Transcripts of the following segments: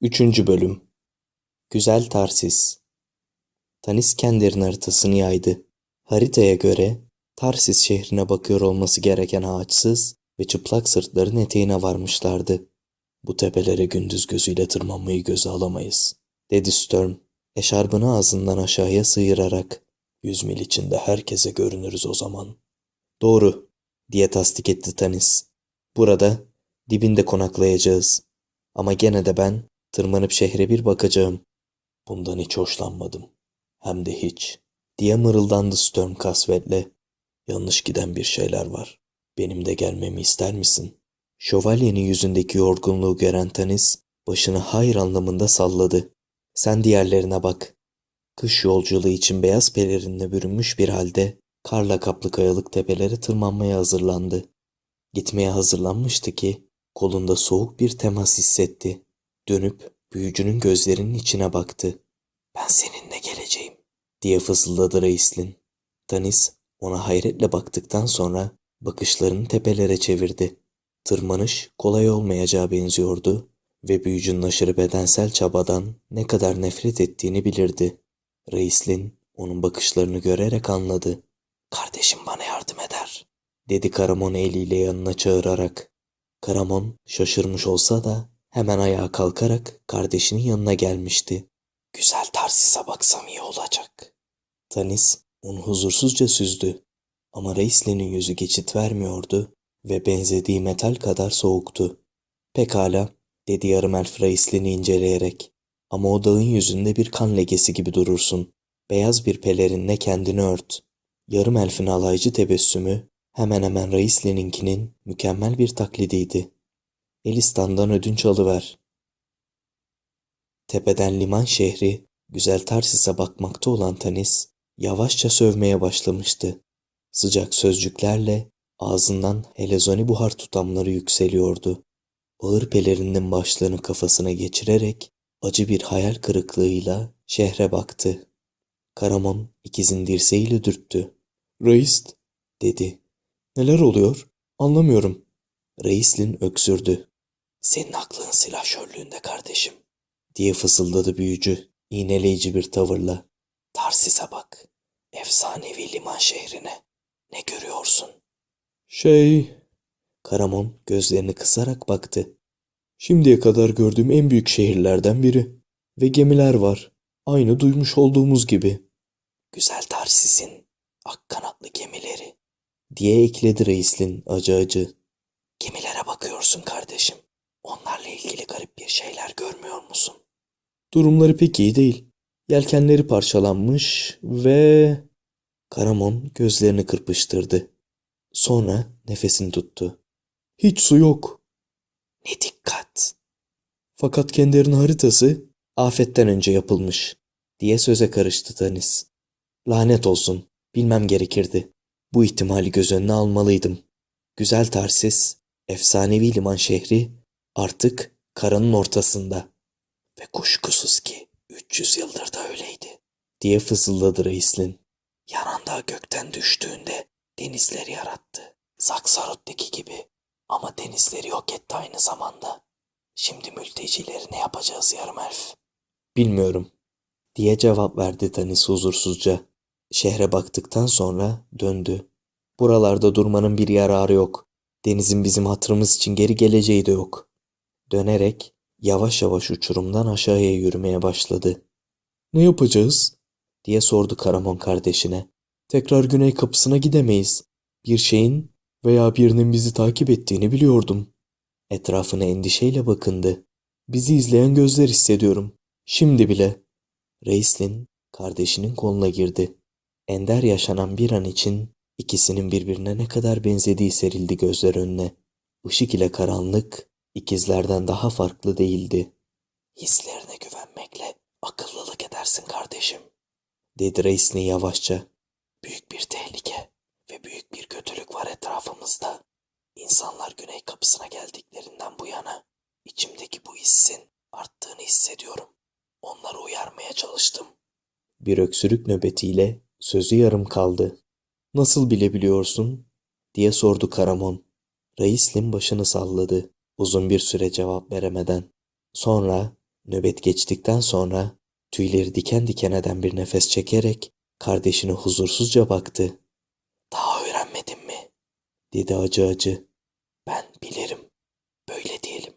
Üçüncü Bölüm Güzel Tarsis Tanis Kender'in haritasını yaydı. Haritaya göre Tarsis şehrine bakıyor olması gereken ağaçsız ve çıplak sırtların eteğine varmışlardı. Bu tepelere gündüz gözüyle tırmanmayı göze alamayız, dedi Sturm, eşarbını ağzından aşağıya sıyırarak. Yüz mil içinde herkese görünürüz o zaman. Doğru, diye tasdik etti Tanis. Burada, dibinde konaklayacağız. Ama gene de ben tırmanıp şehre bir bakacağım. Bundan hiç hoşlanmadım. Hem de hiç. Diye mırıldandı Sturm kasvetle. Yanlış giden bir şeyler var. Benim de gelmemi ister misin? Şövalyenin yüzündeki yorgunluğu gören Tanis, başını hayır anlamında salladı. Sen diğerlerine bak. Kış yolculuğu için beyaz pelerinle bürünmüş bir halde, karla kaplı kayalık tepelere tırmanmaya hazırlandı. Gitmeye hazırlanmıştı ki, kolunda soğuk bir temas hissetti. Dönüp büyücünün gözlerinin içine baktı. Ben seninle geleceğim diye fısıldadı Reislin. Tanis ona hayretle baktıktan sonra bakışlarını tepelere çevirdi. Tırmanış kolay olmayacağı benziyordu ve büyücünün aşırı bedensel çabadan ne kadar nefret ettiğini bilirdi. Reislin onun bakışlarını görerek anladı. Kardeşim bana yardım eder, dedi Karamon eliyle yanına çağırarak. Karamon şaşırmış olsa da hemen ayağa kalkarak kardeşinin yanına gelmişti. Güzel Tarsis'e baksam iyi olacak. Tanis onu huzursuzca süzdü. Ama Reisli'nin yüzü geçit vermiyordu ve benzediği metal kadar soğuktu. Pekala, dedi yarım elf Reisli'ni inceleyerek. Ama o dağın yüzünde bir kan lekesi gibi durursun. Beyaz bir pelerinle kendini ört. Yarım elfin alaycı tebessümü hemen hemen Reisli'ninkinin mükemmel bir taklidiydi. Elistan'dan ödünç alıver. Tepeden liman şehri, güzel Tarsis'e bakmakta olan Tanis, yavaşça sövmeye başlamıştı. Sıcak sözcüklerle ağzından helezoni buhar tutamları yükseliyordu. Ağır pelerinin başlarını kafasına geçirerek acı bir hayal kırıklığıyla şehre baktı. Karamon ikizin dirseğiyle dürttü. Reis, dedi. Neler oluyor? Anlamıyorum. Reislin öksürdü. Senin aklın silahşörlüğünde kardeşim, diye fısıldadı büyücü, iğneleyici bir tavırla. Tarsis'e bak, efsanevi liman şehrine. Ne görüyorsun? Şey... Karamon gözlerini kısarak baktı. Şimdiye kadar gördüğüm en büyük şehirlerden biri. Ve gemiler var. Aynı duymuş olduğumuz gibi. Güzel Tarsis'in ak kanatlı gemileri. Diye ekledi Reislin acı acı. Gemilere bakıyorsun kardeşim. Onlarla ilgili garip bir şeyler görmüyor musun? Durumları pek iyi değil. Yelkenleri parçalanmış ve... Karamon gözlerini kırpıştırdı. Sonra nefesini tuttu. Hiç su yok. Ne dikkat. Fakat Kender'in haritası afetten önce yapılmış diye söze karıştı Tanis. Lanet olsun, bilmem gerekirdi. Bu ihtimali göz önüne almalıydım. Güzel Tarsis, efsanevi liman şehri artık karanın ortasında. Ve kuşkusuz ki 300 yıldır da öyleydi diye fısıldadı Reislin. Yananda gökten düştüğünde denizleri yarattı. Zaksarot'taki gibi. Ama denizleri yok etti aynı zamanda. Şimdi mültecileri ne yapacağız yarım elf? Bilmiyorum. Diye cevap verdi Tanis huzursuzca. Şehre baktıktan sonra döndü. Buralarda durmanın bir yararı yok. Denizin bizim hatırımız için geri geleceği de yok. Dönerek yavaş yavaş uçurumdan aşağıya yürümeye başladı. Ne yapacağız? diye sordu Karamon kardeşine. Tekrar güney kapısına gidemeyiz. Bir şeyin veya birinin bizi takip ettiğini biliyordum. Etrafına endişeyle bakındı. Bizi izleyen gözler hissediyorum. Şimdi bile. Reislin kardeşinin koluna girdi. Ender yaşanan bir an için ikisinin birbirine ne kadar benzediği serildi gözler önüne. Işık ile karanlık ikizlerden daha farklı değildi. Hislerine güvenmekle akıllılık edersin kardeşim, dedi Reislin yavaşça. Büyük bir tehlike ve büyük bir kötülük var etrafımızda. İnsanlar güney kapısına geldiklerinden bu yana içimdeki bu hissin arttığını hissediyorum. Onları uyarmaya çalıştım. Bir öksürük nöbetiyle sözü yarım kaldı. Nasıl bilebiliyorsun? diye sordu Karamon. Reislin başını salladı uzun bir süre cevap veremeden. Sonra Nöbet geçtikten sonra tüyleri diken diken eden bir nefes çekerek kardeşine huzursuzca baktı. Daha öğrenmedin mi? dedi acı acı. Ben bilirim. Böyle diyelim.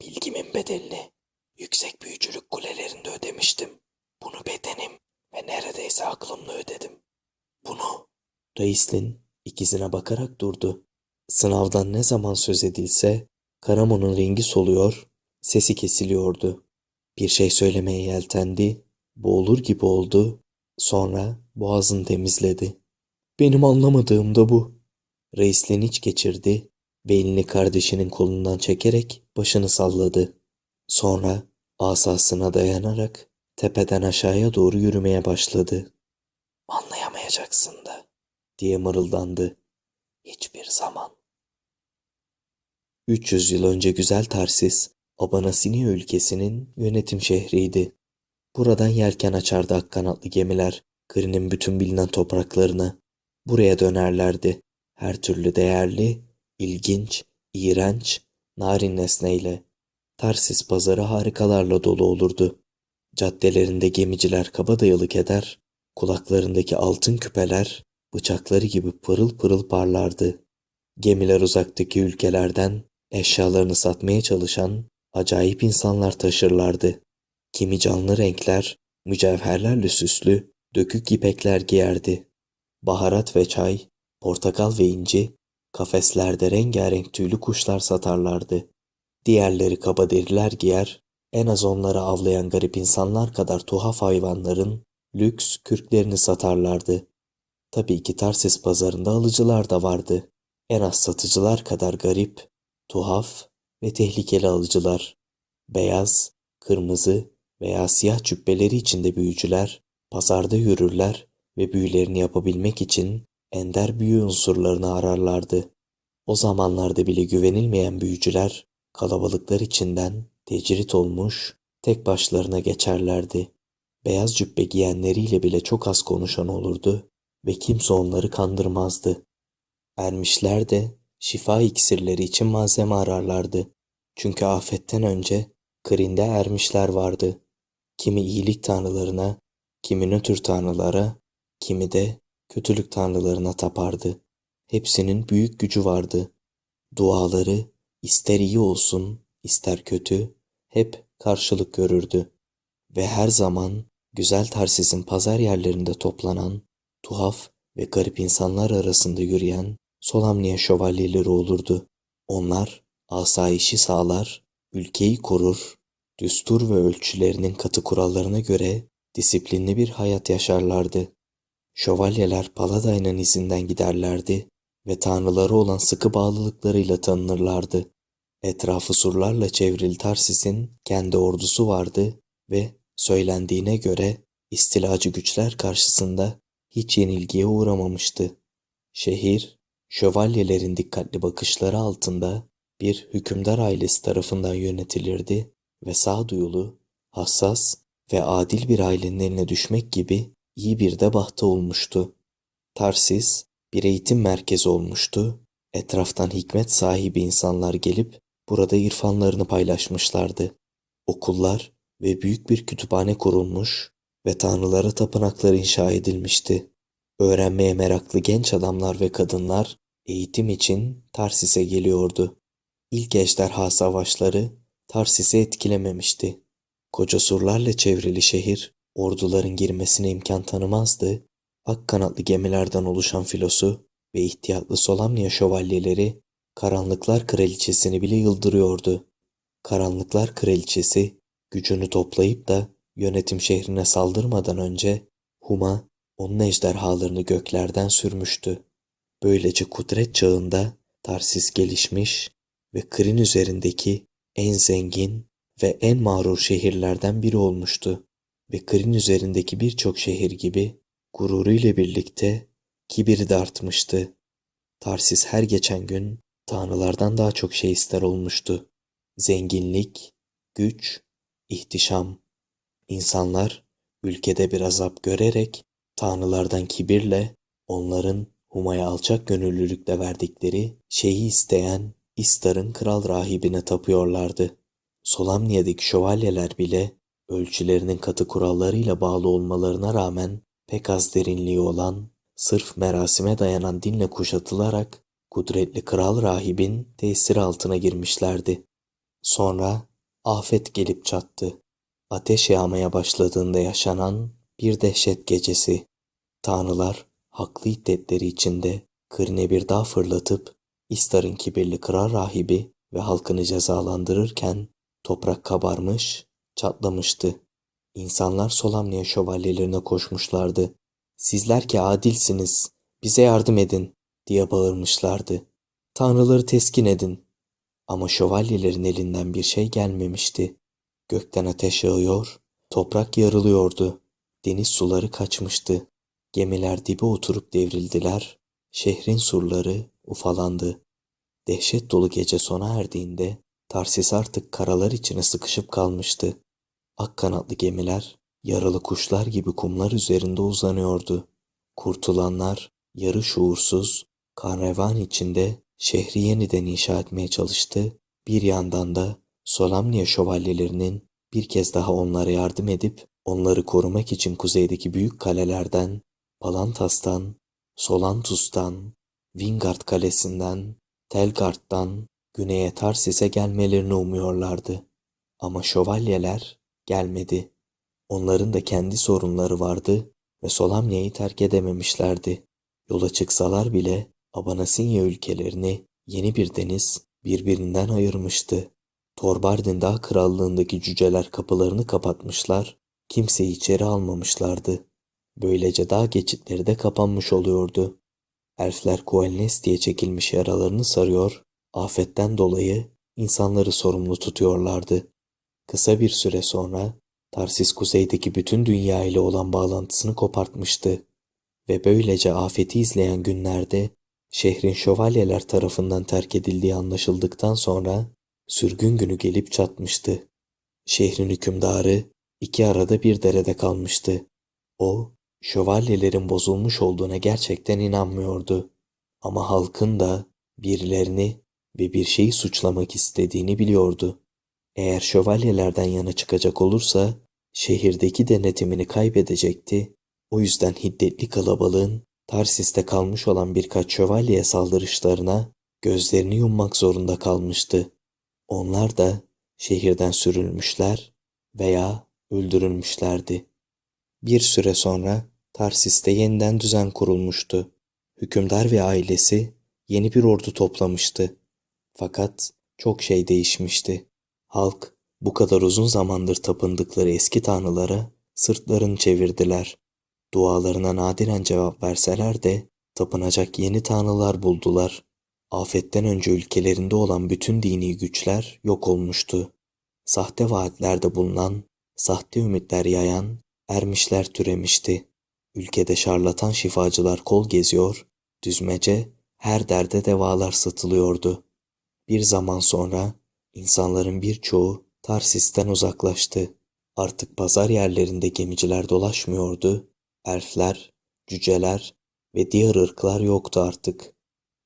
Bilgimin bedelini yüksek büyücülük kulelerinde ödemiştim. Bunu bedenim ve neredeyse aklımla ödedim. Bunu Reislin ikizine bakarak durdu. Sınavdan ne zaman söz edilse Karamon'un rengi soluyor, sesi kesiliyordu. Bir şey söylemeye yeltendi, boğulur gibi oldu, sonra boğazını temizledi. Benim anlamadığım da bu. Reislin iç geçirdi ve kardeşinin kolundan çekerek başını salladı. Sonra asasına dayanarak tepeden aşağıya doğru yürümeye başladı. Anlayamayacaksın da diye mırıldandı. Hiçbir zaman. 300 yıl önce güzel Tarsis, Abanasinia ülkesinin yönetim şehriydi. Buradan yelken açardı akkanatlı gemiler, Kırı'nın bütün bilinen topraklarına. Buraya dönerlerdi. Her türlü değerli, ilginç, iğrenç, narin nesneyle. Tarsis pazarı harikalarla dolu olurdu. Caddelerinde gemiciler kabadayılık eder, kulaklarındaki altın küpeler bıçakları gibi pırıl pırıl parlardı. Gemiler uzaktaki ülkelerden eşyalarını satmaya çalışan acayip insanlar taşırlardı. Kimi canlı renkler, mücevherlerle süslü, dökük ipekler giyerdi. Baharat ve çay, portakal ve inci, kafeslerde rengarenk tüylü kuşlar satarlardı. Diğerleri kaba deriler giyer, en az onları avlayan garip insanlar kadar tuhaf hayvanların lüks kürklerini satarlardı. Tabii ki Tarsis pazarında alıcılar da vardı. En az satıcılar kadar garip, tuhaf ve tehlikeli alıcılar. Beyaz, kırmızı veya siyah cübbeleri içinde büyücüler pazarda yürürler ve büyülerini yapabilmek için ender büyü unsurlarını ararlardı. O zamanlarda bile güvenilmeyen büyücüler kalabalıklar içinden tecrit olmuş tek başlarına geçerlerdi. Beyaz cübbe giyenleriyle bile çok az konuşan olurdu ve kimse onları kandırmazdı. Ermişler de şifa iksirleri için malzeme ararlardı. Çünkü afetten önce Kırinde ermişler vardı. Kimi iyilik tanrılarına, kimi nötr tanrılara, kimi de kötülük tanrılarına tapardı. Hepsinin büyük gücü vardı. Duaları ister iyi olsun, ister kötü, hep karşılık görürdü. Ve her zaman güzel Tarsis'in pazar yerlerinde toplanan, tuhaf ve garip insanlar arasında yürüyen Solamnia şövalyeleri olurdu. Onlar asayişi sağlar, ülkeyi korur, düstur ve ölçülerinin katı kurallarına göre disiplinli bir hayat yaşarlardı. Şövalyeler Paladin'ın izinden giderlerdi ve tanrıları olan sıkı bağlılıklarıyla tanınırlardı. Etrafı surlarla çevrili Tarsis'in kendi ordusu vardı ve söylendiğine göre istilacı güçler karşısında hiç yenilgiye uğramamıştı. Şehir, şövalyelerin dikkatli bakışları altında bir hükümdar ailesi tarafından yönetilirdi ve sağduyulu, hassas ve adil bir ailenin eline düşmek gibi iyi bir de bahtı olmuştu. Tarsis bir eğitim merkezi olmuştu. Etraftan hikmet sahibi insanlar gelip burada irfanlarını paylaşmışlardı. Okullar ve büyük bir kütüphane kurulmuş ve tanrılara tapınaklar inşa edilmişti. Öğrenmeye meraklı genç adamlar ve kadınlar eğitim için Tarsis'e geliyordu. İlk ejderha savaşları Tarsis'i etkilememişti. Koca surlarla çevrili şehir orduların girmesine imkan tanımazdı. Ak kanatlı gemilerden oluşan filosu ve ihtiyatlı Solamnia şövalyeleri Karanlıklar Kraliçesini bile yıldırıyordu. Karanlıklar Kraliçesi gücünü toplayıp da yönetim şehrine saldırmadan önce Huma onun ejderhalarını göklerden sürmüştü. Böylece kudret çağında Tarsis gelişmiş ve Krin üzerindeki en zengin ve en mağrur şehirlerden biri olmuştu ve Krin üzerindeki birçok şehir gibi gururu ile birlikte kibiri de artmıştı. Tarsis her geçen gün tanrılardan daha çok şey ister olmuştu. Zenginlik, güç, ihtişam. İnsanlar ülkede bir azap görerek tanrılardan kibirle onların Huma'ya alçak gönüllülükle verdikleri şeyi isteyen İstar'ın kral rahibine tapıyorlardı. Solamniye'deki şövalyeler bile ölçülerinin katı kurallarıyla bağlı olmalarına rağmen pek az derinliği olan, sırf merasime dayanan dinle kuşatılarak kudretli kral rahibin tesiri altına girmişlerdi. Sonra afet gelip çattı. Ateş yağmaya başladığında yaşanan bir dehşet gecesi. Tanrılar haklı iddetleri içinde kırne bir dağ fırlatıp İstar'ın kibirli kral rahibi ve halkını cezalandırırken toprak kabarmış, çatlamıştı. İnsanlar Solamnia şövalyelerine koşmuşlardı. Sizler ki adilsiniz, bize yardım edin diye bağırmışlardı. Tanrıları teskin edin. Ama şövalyelerin elinden bir şey gelmemişti. Gökten ateş yağıyor, toprak yarılıyordu. Deniz suları kaçmıştı. Gemiler dibe oturup devrildiler. Şehrin surları ufalandı. Dehşet dolu gece sona erdiğinde Tarsis artık karalar içine sıkışıp kalmıştı. Ak kanatlı gemiler yaralı kuşlar gibi kumlar üzerinde uzanıyordu. Kurtulanlar yarı şuursuz, karnevan içinde şehri yeniden inşa etmeye çalıştı. Bir yandan da Solamnia şövalyelerinin bir kez daha onlara yardım edip onları korumak için kuzeydeki büyük kalelerden, Palantas'tan, Solantus'tan, Vingard Kalesi'nden, Telgard'dan güneye Tarsis'e gelmelerini umuyorlardı. Ama şövalyeler gelmedi. Onların da kendi sorunları vardı ve Solamnia'yı terk edememişlerdi. Yola çıksalar bile Abanasinya ülkelerini yeni bir deniz birbirinden ayırmıştı. Torbardin Dağ Krallığındaki cüceler kapılarını kapatmışlar, kimseyi içeri almamışlardı. Böylece dağ geçitleri de kapanmış oluyordu. Elfler Kuelnes diye çekilmiş yaralarını sarıyor, afetten dolayı insanları sorumlu tutuyorlardı. Kısa bir süre sonra Tarsis kuzeydeki bütün dünya ile olan bağlantısını kopartmıştı ve böylece afeti izleyen günlerde şehrin şövalyeler tarafından terk edildiği anlaşıldıktan sonra sürgün günü gelip çatmıştı. Şehrin hükümdarı iki arada bir derede kalmıştı. O, şövalyelerin bozulmuş olduğuna gerçekten inanmıyordu. Ama halkın da birilerini ve bir şeyi suçlamak istediğini biliyordu. Eğer şövalyelerden yana çıkacak olursa şehirdeki denetimini kaybedecekti. O yüzden hiddetli kalabalığın Tarsis'te kalmış olan birkaç şövalyeye saldırışlarına gözlerini yummak zorunda kalmıştı. Onlar da şehirden sürülmüşler veya öldürülmüşlerdi. Bir süre sonra Tarsis'te yeniden düzen kurulmuştu. Hükümdar ve ailesi yeni bir ordu toplamıştı. Fakat çok şey değişmişti. Halk bu kadar uzun zamandır tapındıkları eski tanrılara sırtlarını çevirdiler. Dualarına nadiren cevap verseler de tapınacak yeni tanrılar buldular. Afetten önce ülkelerinde olan bütün dini güçler yok olmuştu. Sahte vaatlerde bulunan, sahte ümitler yayan ermişler türemişti. Ülkede şarlatan şifacılar kol geziyor, düzmece her derde devalar satılıyordu. Bir zaman sonra insanların birçoğu Tarsis'ten uzaklaştı. Artık pazar yerlerinde gemiciler dolaşmıyordu. Elfler, cüceler ve diğer ırklar yoktu artık.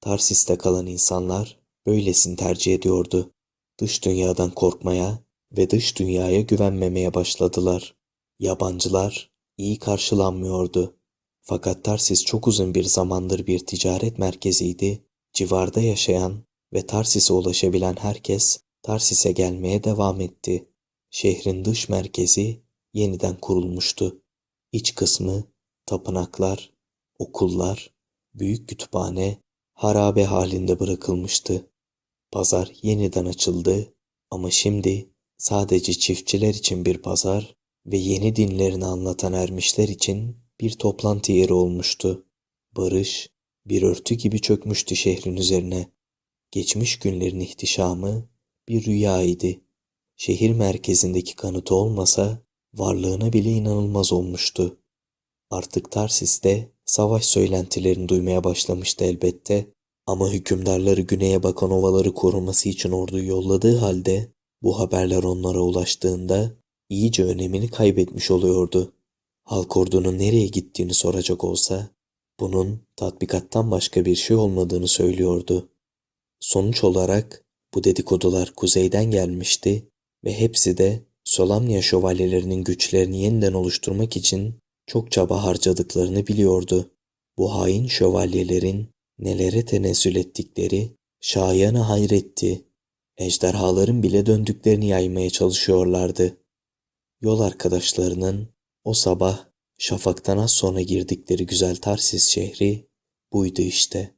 Tarsis'te kalan insanlar böylesini tercih ediyordu. Dış dünyadan korkmaya ve dış dünyaya güvenmemeye başladılar. Yabancılar iyi karşılanmıyordu. Fakat Tarsis çok uzun bir zamandır bir ticaret merkeziydi. Civarda yaşayan ve Tarsis'e ulaşabilen herkes Tarsis'e gelmeye devam etti. Şehrin dış merkezi yeniden kurulmuştu. İç kısmı, tapınaklar, okullar, büyük kütüphane, harabe halinde bırakılmıştı. Pazar yeniden açıldı ama şimdi sadece çiftçiler için bir pazar ve yeni dinlerini anlatan ermişler için bir toplantı yeri olmuştu. Barış bir örtü gibi çökmüştü şehrin üzerine. Geçmiş günlerin ihtişamı bir rüyaydı. Şehir merkezindeki kanıtı olmasa varlığına bile inanılmaz olmuştu. Artık Tarsis'te savaş söylentilerini duymaya başlamıştı elbette ama hükümdarları güneye bakan ovaları koruması için orduyu yolladığı halde bu haberler onlara ulaştığında iyice önemini kaybetmiş oluyordu. Halk ordunun nereye gittiğini soracak olsa bunun tatbikattan başka bir şey olmadığını söylüyordu. Sonuç olarak bu dedikodular kuzeyden gelmişti ve hepsi de Solamnia şövalyelerinin güçlerini yeniden oluşturmak için çok çaba harcadıklarını biliyordu. Bu hain şövalyelerin nelere tenezzül ettikleri şayanı hayretti. Ejderhaların bile döndüklerini yaymaya çalışıyorlardı. Yol arkadaşlarının o sabah şafaktan az sonra girdikleri güzel Tarsis şehri buydu işte.